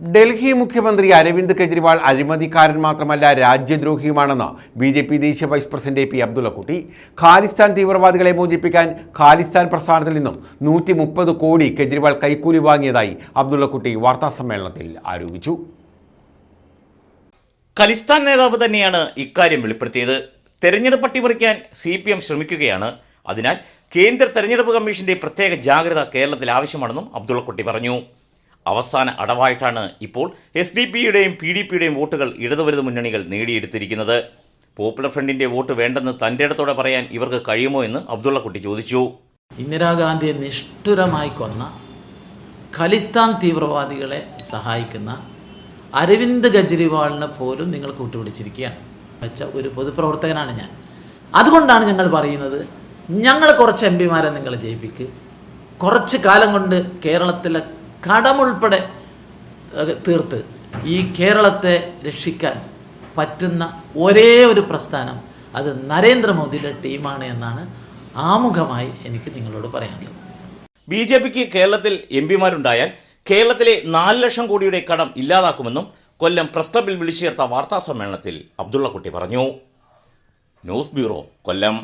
ഡൽഹി മുഖ്യമന്ത്രി അരവിന്ദ് കെജ്രിവാൾ അഴിമതിക്കാരൻ മാത്രമല്ല രാജ്യദ്രോഹിയുമാണെന്ന് ബി ജെ പി ദേശീയ vice president A P Abdullakutty. Khalistan തീവ്രവാദികളെ മോചിപ്പിക്കാൻ ഖാലിസ്ഥാൻ പ്രസ്ഥാനത്തിൽ നിന്നും നൂറ്റി മുപ്പത് കോടി കെജ്രിവാൾ കൈക്കൂലി വാങ്ങിയതായി അബ്ദുള്ളക്കുട്ടി വാർത്താസമ്മേളനത്തിൽ ആരോപിച്ചു. ഖലിസ്ഥാൻ നേതാവ് തന്നെയാണ് ഇക്കാര്യം വെളിപ്പെടുത്തിയത്. തെരഞ്ഞെടുപ്പ് അട്ടിമറിക്കാൻ സി പി എം ശ്രമിക്കുകയാണ്. അതിനാൽ കേന്ദ്ര തെരഞ്ഞെടുപ്പ് കമ്മീഷന്റെ പ്രത്യേക ജാഗ്രത കേരളത്തിൽ ആവശ്യമാണെന്നും അബ്ദുള്ളക്കുട്ടി പറഞ്ഞു. അവസാന അടവായിട്ടാണ് ഇപ്പോൾ എസ് ഡി പിയുടെയും പി ഡി പിയുടെയും വോട്ടുകൾ ഇടതുവലത് മുന്നണികൾ നേടിയെടുത്തിരിക്കുന്നത്. പോപ്പുലർ ഫ്രണ്ടിന്റെ വോട്ട് വേണ്ടെന്ന് തന്റെ ഇടത്തോടെ പറയാൻ ഇവർക്ക് കഴിയുമോ എന്ന് അബ്ദുള്ളക്കുട്ടി ചോദിച്ചു. ഇന്ദിരാഗാന്ധിയെ നിഷ്ഠുരമായി കൊന്ന ഖലിസ്ഥാൻ തീവ്രവാദികളെ സഹായിക്കുന്ന അരവിന്ദ് കെജ്രിവാളിനെ പോലും നിങ്ങൾ കൂട്ടുപിടിച്ചിരിക്കുകയാണ്. വെച്ച ഒരു പൊതുപ്രവർത്തകനാണ് ഞാൻ. അതുകൊണ്ടാണ് ഞങ്ങൾ പറയുന്നത് ഞങ്ങൾ കുറച്ച് എം പിമാരെ നിങ്ങൾ ജയിപ്പിക്ക്. കുറച്ച് കാലം കൊണ്ട് കേരളത്തിലെ കടമുൾപ്പെടെ തീർത്ത് ഈ കേരളത്തെ രക്ഷിക്കാൻ പറ്റുന്ന ഒരേ ഒരു പ്രസ്ഥാനം അത് നരേന്ദ്രമോദിയുടെ ടീമാണ് എന്നാണ് ആമുഖമായി എനിക്ക് നിങ്ങളോട് പറയാനുള്ളത്. ബി ജെ പിക്ക് കേരളത്തിൽ എം പിമാരുണ്ടായാൽ കേരളത്തിലെ നാല് ലക്ഷം കോടിയുടെ കടം ഇല്ലാതാക്കുമെന്നും കൊല്ലം പ്രസ് ക്ലബിൽ വിളിച്ചു ചേർത്ത വാർത്താ സമ്മേളനത്തിൽ അബ്ദുള്ളക്കുട്ടി പറഞ്ഞു. News bureau Kollam.